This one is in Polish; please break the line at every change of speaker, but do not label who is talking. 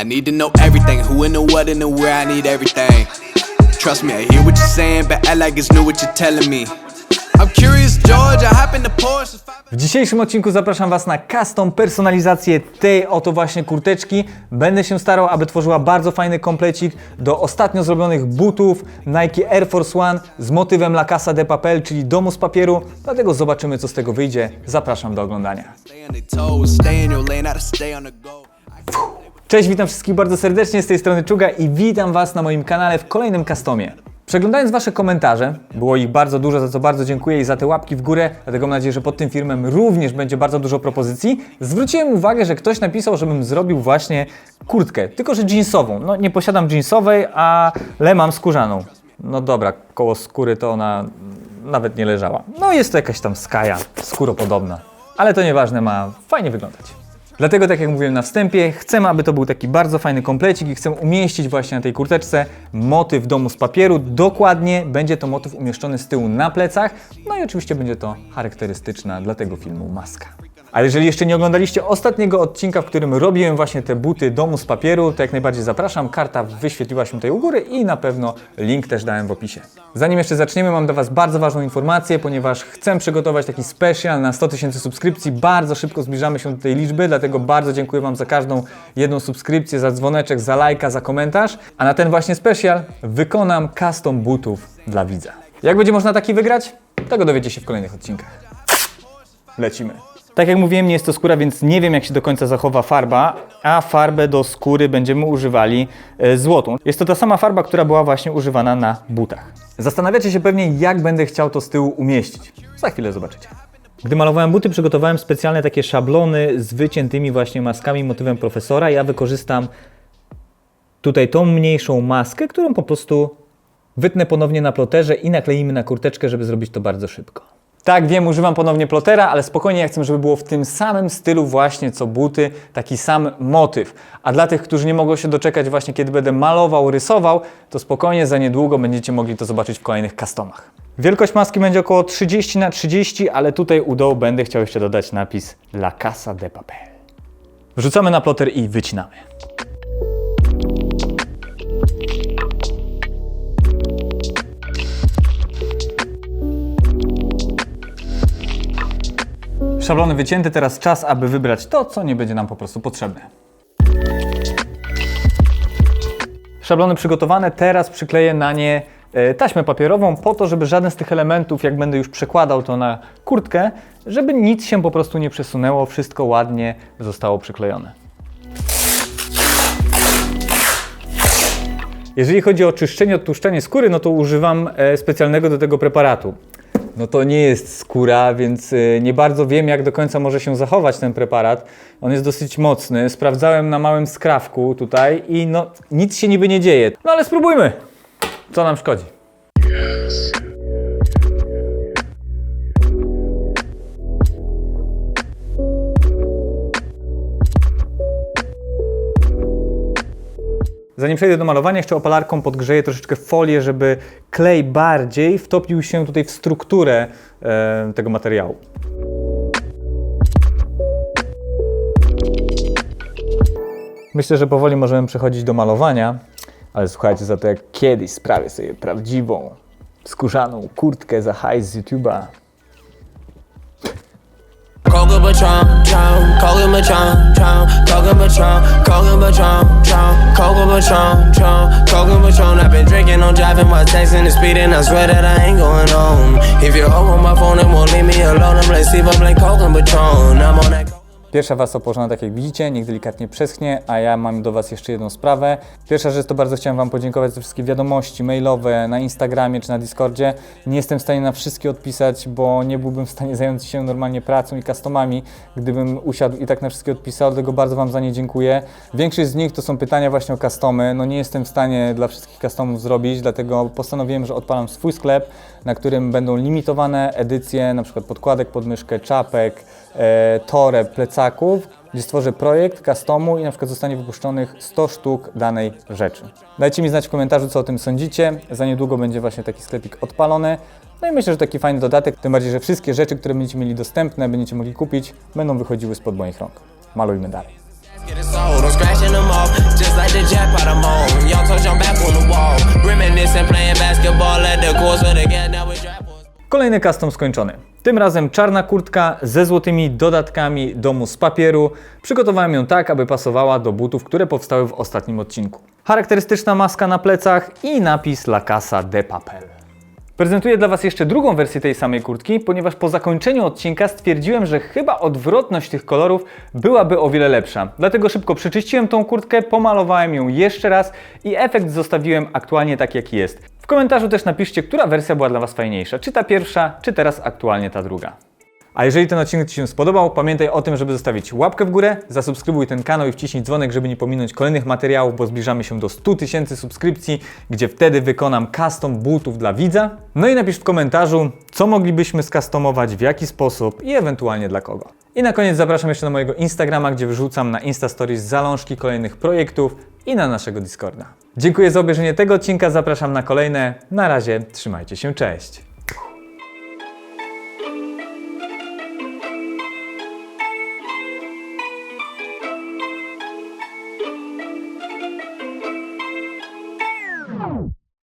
I need to know everything, who and the what and the where, I need everything. Trust me, I hear what you're saying, but act like it's new what you're telling me. I'm curious, George, I hop in the Porsche.
W dzisiejszym odcinku zapraszam Was na custom personalizację tej oto właśnie kurteczki. Będę się starał, aby tworzyła bardzo fajny komplecik do ostatnio zrobionych butów Nike Air Force One z motywem La Casa de Papel, czyli domu z papieru. Dlatego zobaczymy, co z tego wyjdzie. Zapraszam do oglądania.
Stay
Cześć, witam wszystkich bardzo serdecznie z tej strony Czuga i witam Was na moim kanale w kolejnym customie. Przeglądając Wasze komentarze, było ich bardzo dużo, za co bardzo dziękuję i za te łapki w górę, dlatego mam nadzieję, że pod tym filmem również będzie bardzo dużo propozycji. Zwróciłem uwagę, że ktoś napisał, żebym zrobił właśnie kurtkę, tylko że jeansową. No nie posiadam jeansowej, ale mam skórzaną. No dobra, koło skóry to ona nawet nie leżała. No jest to jakaś tam skaja, skóropodobna. Ale to nieważne, ma fajnie wyglądać. Dlatego, tak jak mówiłem na wstępie, chcemy, aby to był taki bardzo fajny komplecik i chcę umieścić właśnie na tej kurteczce motyw domu z papieru. Dokładnie będzie to motyw umieszczony z tyłu na plecach, no i oczywiście będzie to charakterystyczna dla tego filmu maska. A jeżeli jeszcze nie oglądaliście ostatniego odcinka, w którym robiłem właśnie te buty domu z papieru, to jak najbardziej zapraszam. Karta wyświetliła się tutaj u góry i na pewno link też dałem w opisie. Zanim jeszcze zaczniemy, mam dla Was bardzo ważną informację, ponieważ chcę przygotować taki special na 100 tysięcy subskrypcji. Bardzo szybko zbliżamy się do tej liczby, dlatego bardzo dziękuję Wam za każdą jedną subskrypcję, za dzwoneczek, za lajka, za komentarz. A na ten właśnie special wykonam custom butów dla widza. Jak będzie można taki wygrać? Tego dowiecie się w kolejnych odcinkach. Lecimy. Tak jak mówiłem, nie jest to skóra, więc nie wiem jak się do końca zachowa farba, a farbę do skóry będziemy używali e, złotą. Jest to ta sama farba, która była właśnie używana na butach. Zastanawiacie się pewnie, jak będę chciał to z tyłu umieścić. Za chwilę zobaczycie. Gdy malowałem buty, przygotowałem specjalne takie szablony z wyciętymi właśnie maskami motywem profesora. Ja wykorzystam tutaj tą mniejszą maskę, którą po prostu wytnę ponownie na ploterze i nakleimy na kurteczkę, żeby zrobić to bardzo szybko. Tak, wiem, używam ponownie plotera, ale spokojnie, ja chcę, żeby było w tym samym stylu właśnie co buty, taki sam motyw. A dla tych, którzy nie mogą się doczekać właśnie kiedy będę malował, rysował, to spokojnie za niedługo będziecie mogli to zobaczyć w kolejnych customach. Wielkość maski będzie około 30 na 30, ale tutaj u dołu będę chciał jeszcze dodać napis La Casa de Papel. Wrzucamy na ploter i wycinamy. Szablony wycięte, teraz czas, aby wybrać to, co nie będzie nam po prostu potrzebne. Szablony przygotowane, teraz przykleję na nie e, taśmę papierową po to, żeby żaden z tych elementów, jak będę już przekładał to na kurtkę, żeby nic się po prostu nie przesunęło, wszystko ładnie zostało przyklejone. Jeżeli chodzi o czyszczenie, odtłuszczenie skóry, no to używam e, specjalnego do tego preparatu. No to nie jest skóra, więc e, nie bardzo wiem, jak do końca może się zachować ten preparat. On jest dosyć mocny. Sprawdzałem na małym skrawku tutaj i no nic się niby nie dzieje. No ale spróbujmy. Co nam szkodzi? Zanim przejdę do malowania, jeszcze opalarką podgrzeję troszeczkę folię, żeby klej bardziej wtopił się tutaj w strukturę e, tego materiału. Myślę, że powoli możemy przechodzić do malowania, ale słuchajcie, za to jak kiedyś sprawię sobie prawdziwą, skórzaną kurtkę za hajs z YouTube'a.
Coca Patron, Tron, Coca Patron, Tron, Patron. I've been drinking, I'm driving while texting and speeding. I swear that I ain't going home. If you're on my phone, it won't leave me alone. I'm like Steve, I'm like Coca Patron. I'm on that.
Pierwsza warstwa położona tak jak widzicie, niech delikatnie przeschnie, a ja mam do Was jeszcze jedną sprawę. Pierwsza rzecz to bardzo chciałem Wam podziękować za wszystkie wiadomości mailowe na Instagramie czy na Discordzie. Nie jestem w stanie na wszystkie odpisać, bo nie byłbym w stanie zająć się normalnie pracą i customami, gdybym usiadł i tak na wszystkie odpisał, dlatego bardzo Wam za nie dziękuję. Większość z nich to są pytania właśnie o customy, no nie jestem w stanie dla wszystkich customów zrobić, dlatego postanowiłem, że odpalam swój sklep, na którym będą limitowane edycje na przykład podkładek pod myszkę, czapek, E, toreb, plecaków, gdzie stworzę projekt customu i na przykład zostanie wypuszczonych 100 sztuk danej rzeczy. Dajcie mi znać w komentarzu, co o tym sądzicie. Za niedługo będzie właśnie taki sklepik odpalony. No i myślę, że taki fajny dodatek, tym bardziej, że wszystkie rzeczy, które będziecie mieli dostępne, będziecie mogli kupić, będą wychodziły spod moich rąk. Malujmy dalej.
get it sold. I'm scratching them off, just like the jackpot I'm on. Y'all touch back on the wall. Reminiscing, playing basketball at the course of the game. Now
Kolejny custom skończony. Tym razem czarna kurtka ze złotymi dodatkami domu z papieru. Przygotowałem ją tak, aby pasowała do butów, które powstały w ostatnim odcinku. Charakterystyczna maska na plecach i napis La Casa de Papel. Prezentuję dla Was jeszcze drugą wersję tej samej kurtki, ponieważ po zakończeniu odcinka stwierdziłem, że chyba odwrotność tych kolorów byłaby o wiele lepsza. Dlatego szybko przeczyściłem tą kurtkę, pomalowałem ją jeszcze raz i efekt zostawiłem aktualnie tak jaki jest. Komentarzu też napiszcie, która wersja była dla Was fajniejsza, czy ta pierwsza, czy teraz aktualnie ta druga. A jeżeli ten odcinek Ci się spodobał, pamiętaj o tym, żeby zostawić łapkę w górę, zasubskrybuj ten kanał i wciśnij dzwonek, żeby nie pominąć kolejnych materiałów, bo zbliżamy się do 100 tysięcy subskrypcji, gdzie wtedy wykonam custom butów dla widza. No i napisz w komentarzu, co moglibyśmy skustomować, w jaki sposób i ewentualnie dla kogo. I na koniec zapraszam jeszcze na mojego Instagrama, gdzie wrzucam na Insta Stories zalążki kolejnych projektów i na naszego Discorda. Dziękuję za obejrzenie tego odcinka, zapraszam na kolejne. Na razie, trzymajcie się, cześć!